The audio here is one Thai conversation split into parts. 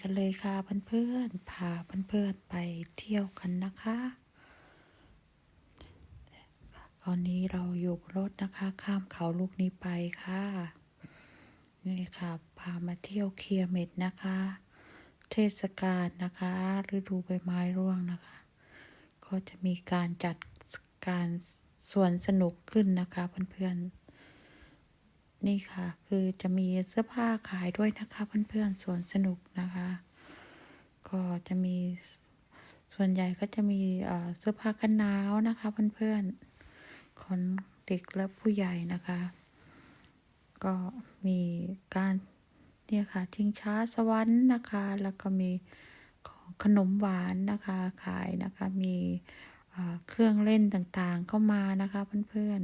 กันเลยค่ะเพื่อนๆพาเพื่อนๆไปเที่ยวกันนะคะตอนนี้เราอยู่รถนะคะ ข้ามเขาลูกนี้ไปค่ะ นี่ค่ะ พามาเที่ยวเคียเม็ดนะคะ เทศกาลนะคะฤดูใบไม้ร่วงนะคะ ก็จะมีการจัดการสวนสนุกขึ้นนะคะเพื่อนๆ นี่ค่ะ คือจะมีเสื้อผ้าขายด้วยนะคะ เพื่อนๆสวนสนุกนะคะ ก็จะมีส่วนใหญ่ก็จะมีเสื้อผ้ากันหนาวนะคะ เพื่อนๆของเด็กและผู้ใหญ่นะคะ ก็มีการเนี่ยค่ะชิงช้าสวรรค์นะคะ แล้วก็มีของขนมหวานนะคะขายนะคะมีเอ่อเครื่องเล่นต่างๆเข้ามานะคะ เพื่อน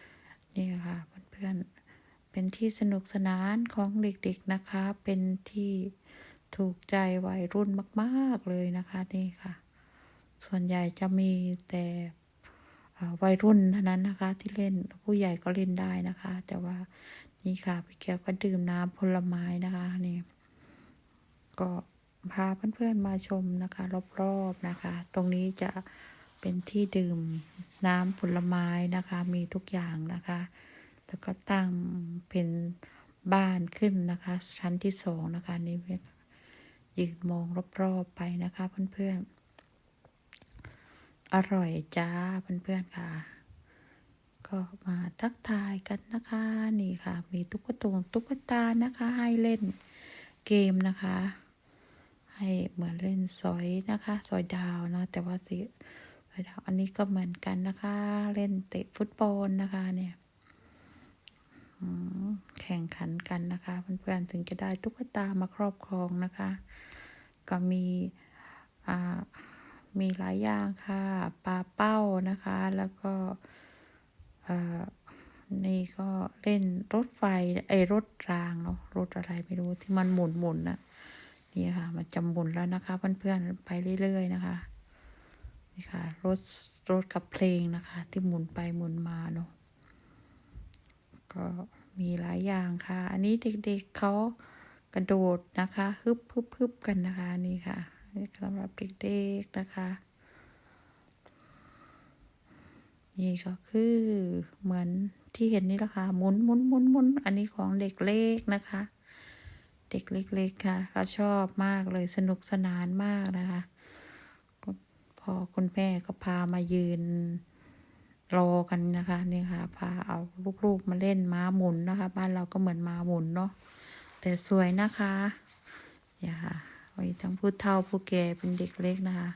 ๆนี่ค่ะ เป็นที่สนุกสนานของเด็กๆนะคะ เป็นที่ถูกใจวัยรุ่นมากๆเลยนะคะนี่ค่ะ ส่วนใหญ่จะมีแต่วัยรุ่นเท่านั้นนะคะ ที่เล่นผู้ใหญ่ก็เล่นได้นะคะ แต่ว่านี่ค่ะพี่แก้วก็ดื่มน้ำผลไม้นะคะนี่ ก็พาเพื่อนๆมาชมนะคะ รอบๆนะคะ ตรงนี้จะเป็นที่ดื่มน้ำผลไม้นะคะ มีทุกอย่างนะคะ แล้วก็ตั้งเป็นบ้านขึ้นนะคะ ชั้นที่สองนะคะนี่ยืนมองรอบๆไปนะคะเพื่อนๆ อร่อยจ้าเพื่อนๆค่ะ ก็มาทักทายกันนะคะนี่ค่ะ มีตุ๊กตงตุ๊กตานะคะ ให้เล่นเกมนะคะ ให้เหมือนเล่นสอยนะคะสอยดาวนะแต่ว่าสีสอยดาวอันนี้ก็เหมือนกันนะคะ เล่นเตะฟุตบอลนะคะเนี่ย แข่งขันกันนะคะเพื่อนๆถึงจะได้ตุ๊กตามาครอบครองนะคะ ก็มีมีหลายอย่างค่ะปลาเป้านะคะ แล้วก็นี่ก็เล่นรถไฟไอ้รถรางเนาะรถอะไรไม่รู้ที่มันหมุนหมุนน่ะนี่ค่ะ มันจะหมุนแล้วนะคะเพื่อนๆไปเรื่อยๆนะคะนี่ค่ะรถรถกับเพลงนะคะ ที่หมุนไปหมุนมาเนาะ ก็มีหลายอย่างค่ะ อันนี้เด็กๆเขากระโดดนะคะฮึบฮึบฮึบกันนะคะนี่ค่ะสำหรับเด็กๆนะคะ นี่ก็คือเหมือนที่เห็นนี่แหละค่ะหมุนหมุนหมุนหมุนอันนี้ของเด็กเล็กนะคะ เด็กเล็กๆค่ะเขาชอบมากเลยสนุกสนานมากนะคะพอคุณแม่ก็พามายืน รอกันนะคะนี่ค่ะพาเอาลูกๆมาเล่นม้าหมุนนะคะ บ้านเราก็เหมือนม้าหมุนเนาะแต่สวยนะคะนี่ค่ะไว้ทั้งผู้เฒ่าผู้แก่เป็นเด็กเล็กนะคะ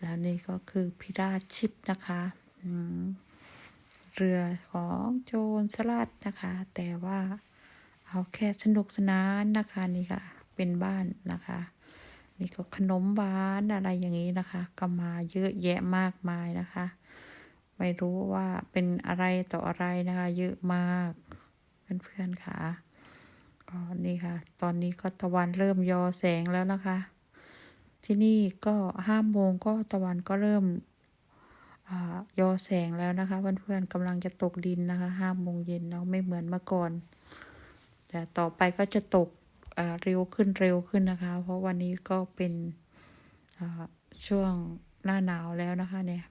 แล้วนี่ก็คือพิราชิปนะคะเรือของโจรสลัดนะคะ แต่ว่าเอาแค่สนุกสนานนะคะนี่ค่ะ เป็นบ้านนะคะนี่ก็ขนมหวานอะไรอย่างนี้นะคะ ก็มาเยอะแยะมากมายนะคะ ไม่รู้ว่าเป็นอะไรต่ออะไรนะคะ เยอะมากเพื่อนๆค่ะก็นี่ค่ะ ตอนนี้ก็ตะวันเริ่มยอแสงแล้วนะคะ ที่นี่ก็ห้าโมงก็ตะวันก็เริ่มอยอแสงแล้วนะคะ เพื่อนๆกำลังจะตกดินนะคะห้าโมงเย็นเนาะไม่เหมือนเมื่อก่อน แต่ต่อไปก็จะตกอ่าเร็วขึ้นเร็วขึ้นนะคะ เพราะวันนี้ก็เป็นช่วงหน้าหนาวแล้วนะคะเนี่ย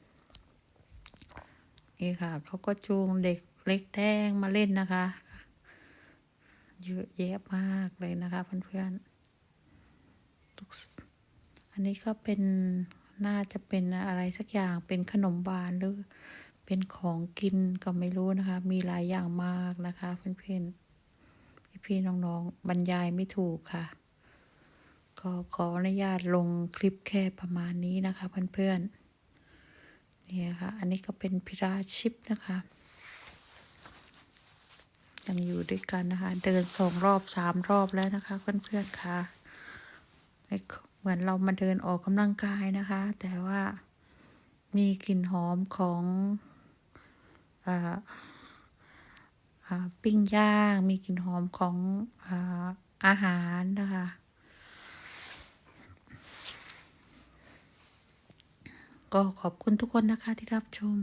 นี่ค่ะเขาก็จูงเด็กเล็กแดงมาเล่นนะคะ เยอะแยะมากเลยนะคะเพื่อนๆอันนี้ก็เป็นน่าจะเป็นอะไรสักอย่างเป็นขนมหวานหรือเป็นของกินก็ไม่รู้นะคะ มีหลายอย่างมากนะคะเพื่อนๆพี่ๆน้องๆบรรยายไม่ถูกค่ะก็ขออนุญาตลงคลิปแค่ประมาณนี้นะคะเพื่อนๆ นี่ค่ะอันนี้ก็เป็นพิราชิปนะคะยังอยู่ด้วยกันนะคะ เดินสองรอบสามรอบแล้วนะคะ เพื่อนๆค่ะเหมือนเรามาเดินออกกำลังกายนะคะ แต่ว่ามีกลิ่นหอมของออปิ้งย่าง มีกลิ่นหอมของอาอาหารนะคะ ก็ขอบคุณทุกคนนะคะที่รับชม